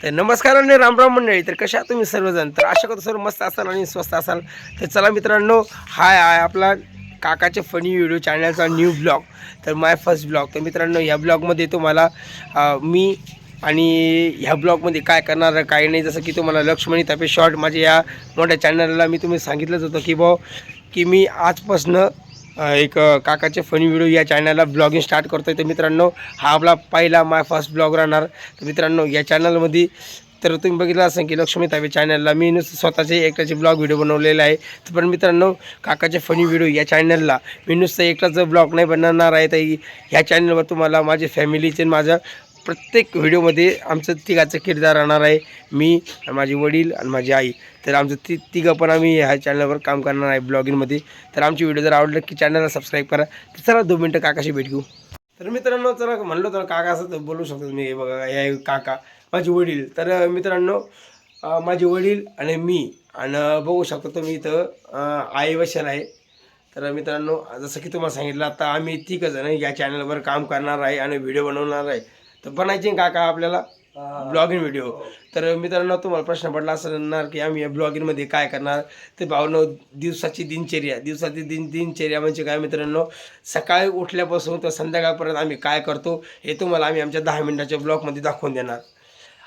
तर नमस्कार आणि रामराम मंडळी. तर कशा तुम्ही सर्वजण? तर अशा करतो सर्व मस्त असाल आणि स्वस्त असाल. तर चला मित्रांनो हाय हाय आपला काकाचे फनी व्हिडिओ चॅनलचा न्यू ब्लॉग तर माय फर्स्ट ब्लॉग तर मित्रांनो ह्या ब्लॉगमध्ये तुम्हाला मी आणि ह्या ब्लॉगमध्ये काय करणार काय नाही जसं की तुम्हाला लक्ष्मणी तापे शॉर्ट माझ्या या मोठ्या चॅनलला मी तुम्ही सांगितलंच होतं की भाऊ की मी आजपासनं एक काकाचे फनी व्हिडिओ या चॅनलला ब्लॉगिंग स्टार्ट करतो आहे तर मित्रांनो हा आपला पहिला माय फर्स्ट ब्लॉग राहणार. तर मित्रांनो या चॅनलमध्ये तर तुम्ही बघितलं असं की लक्ष्मी ताबे चॅनलला मी नुसतं स्वतःचे एकटाचे ब्लॉग व्हिडिओ बनवलेला आहे. तर पण मित्रांनो काकाचे फनी व्हिडिओ या चॅनलला मी नुसतं एकटाचं ब्लॉग नाही बनवणार आहे. तर ह्या चॅनलवर तुम्हाला माझे फॅमिलीचे माझं प्रत्येक व्हिडिओमध्ये आमचं तिघाचं किरदार राहणार आहे. मी आणि माझे वडील आणि माझी आई. तर आमचं ती तिघं पण आम्ही ह्या चॅनलवर काम करणार आहे ब्लॉगिंगमध्ये तर आमची व्हिडिओ जर आवडलं की चॅनलला सबस्क्राईब करा. तर चला दोन मिनटं काकाशी भेट घेऊ. तर मित्रांनो चला म्हणलो तर काका असं तर बोलू शकतो तुम्ही. बघा हे काका माझे वडील. तर मित्रांनो माझे वडील आणि मी आणि बघू शकतो तुम्ही इथं आई वशन आहे. तर मित्रांनो जसं की तुम्हाला सांगितलं आता आम्ही तिघं जण या चॅनलवर काम करणार आहे आणि व्हिडिओ बनवणार आहे. तर बनायचे का का आपल्याला? Blogging video. तर मित्रांनो तुम्हाला प्रश्न पडला असणार की आम्ही या ब्लॉगिंगमध्ये काय करणार? ते भावनो दिवसाची दिनचर्या. दिवसाची दिन दिनचर्या म्हणजे काय मित्रांनो? सकाळी उठल्यापासून तर संध्याकाळपर्यंत आम्ही काय करतो हे तुम्हाला आम्ही आमच्या दहा मिनिटाच्या ब्लॉगमध्ये दाखवून देणार.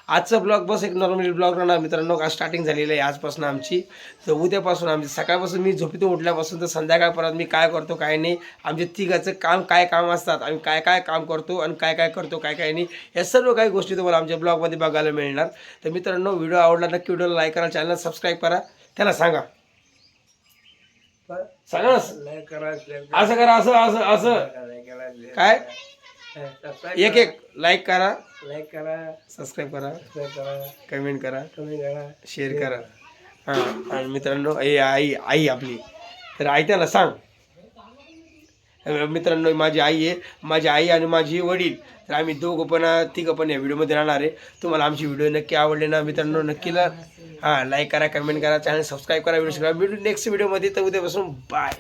आजचा ब्लॉग बस एक नॉर्मली ब्लॉग राहणार. मित्रांनो आज स्टार्टिंग झालेली आहे आजपासून आमची. तर उद्यापासून आमची सकाळपासून मी झोपेतून उठल्यापासून तर संध्याकाळपर्यंत मी काय करतो काय नाही आमच्या तिघाचं काम काय काम असतात आम्ही काय काय काम करतो आणि काय काय करतो काय काय नाही या सर्व काही गोष्टी तुम्हाला आमच्या ब्लॉगमध्ये बघायला मिळणार. तर मित्रांनो व्हिडिओ आवडला नक्की व्हिडिओला लाईक करा चॅनल सबस्क्राईब करा. त्याला सांगा. सांगा ना. असं करा असं असं असं. काय? एक एक लाईक करा लाईक करा सबस्क्राईब करा सबस्क्राईब करा कमेंट करा कमेंट करा शेअर करा. हां आणि मित्रांनो आई आई आई आपली. तर आई त्याला सांग. मित्रांनो माझी आई आहे. माझी आई आणि माझी वडील. तर आम्ही दोघं पण तिघं पण या व्हिडिओमध्ये राहणार आहे. तुम्हाला आमची व्हिडिओ नक्की आवडले ना मित्रांनो नक्की ला हां लाईक करा कमेंट करा चॅनल सबस्क्राईब करा व्हिडिओ भेटू नेक्स्ट व्हिडिओमध्ये तर उद्यापासून बाय